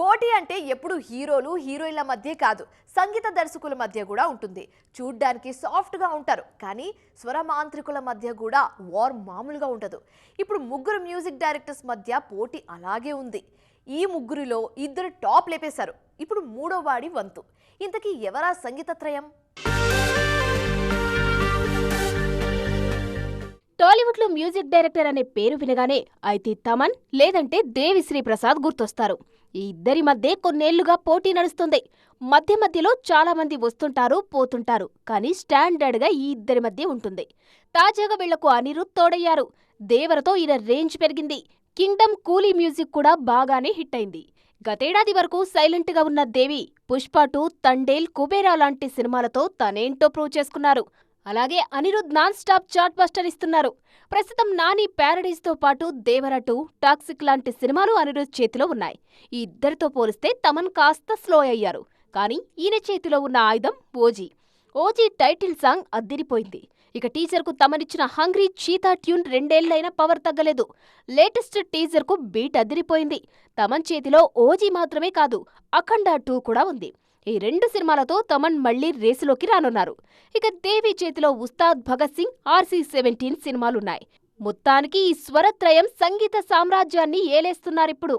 పోటీ అంటే ఎప్పుడు హీరోలు హీరోయిన్ల మధ్య కాదు సంగీత దర్శకుల మధ్య కూడా ఉంటుంది. చూడ్డానికి సాఫ్ట్గా ఉంటారు కానీ స్వరమాంత్రికుల మధ్య కూడా వార్ మామూలుగా ఉండదు. ఇప్పుడు ముగ్గురు మ్యూజిక్ డైరెక్టర్స్ మధ్య పోటీ అలాగే ఉంది. ఈ ముగ్గురిలో ఇద్దరు టాప్ లేపేశారు. ఇప్పుడు మూడో వాడి వంతు. ఇంతకీ ఎవరా సంగీతత్రయం టాలీవుడ్లో మ్యూజిక్ డైరెక్టర్ అనే పేరు వినగానే అయితే తమన్ లేదంటే దేవిశ్రీ ప్రసాద్ గుర్తొస్తారు. ఈ ఇద్దరి మధ్య కొన్నేళ్ళుగా పోటీ నడుస్తుంది. మధ్య మధ్యలో చాలా మంది వస్తుంటారు పోతుంటారు. కానీ స్టాండర్డ్గా ఈ ఇద్దరి మధ్య ఉంటుంది. తాజాగా వీళ్ళకు అనిరుద్ తోడయ్యారు. దేవరతో ఈయన రేంజ్ పెరిగింది. కింగ్డమ్ కూలీ మ్యూజిక్ కూడా బాగానే హిట్ అయింది. గతేడాది వరకు సైలెంట్గా ఉన్న దేవి పుష్ప టూ తండేల్ కుబేరా లాంటి సినిమాలతో తనేంటో ప్రూవ్ చేసుకున్నారు. అలాగే Anirudh non stop chartbuster ఇస్తున్నారు. ప్రస్తుతం నాని ప్యారడీస్తో పాటు దేవర టూ టాక్సిక్ లాంటి సినిమాలు అనిరుద్ చేతిలో ఉన్నాయి. ఈ ఇద్దరితో పోలిస్తే తమన్ కాస్త స్లో అయ్యారు. కానీ ఈయన చేతిలో ఉన్న ఆయుధం ఓజీ ఓజీ టైటిల్ సాంగ్ అద్దిరిపోయింది. ఇక టీజర్కు తమనిచ్చిన హంగ్రీ చీతా ట్యూన్ రెండేళ్ళైనా పవర్ తగ్గలేదు. లేటెస్ట్ టీజర్కు బీట్ అదిరిపోయింది తమన్ చేతిలో ఓజీ మాత్రమే కాదు అఖండ టూ కూడా ఉంది. ఈ రెండు సినిమాలతో తమన్ మళ్ళీ రేసులోకి రానున్నారు. ఇక దేవి చేతిలో ఉస్తాద్ భగత్ సింగ్ ఆర్సీ సెవెంటీన్ సినిమాలున్నాయి. మొత్తానికి ఈ స్వరత్రయం సంగీత సామ్రాజ్యాన్ని ఏలేస్తున్నారిప్పుడు.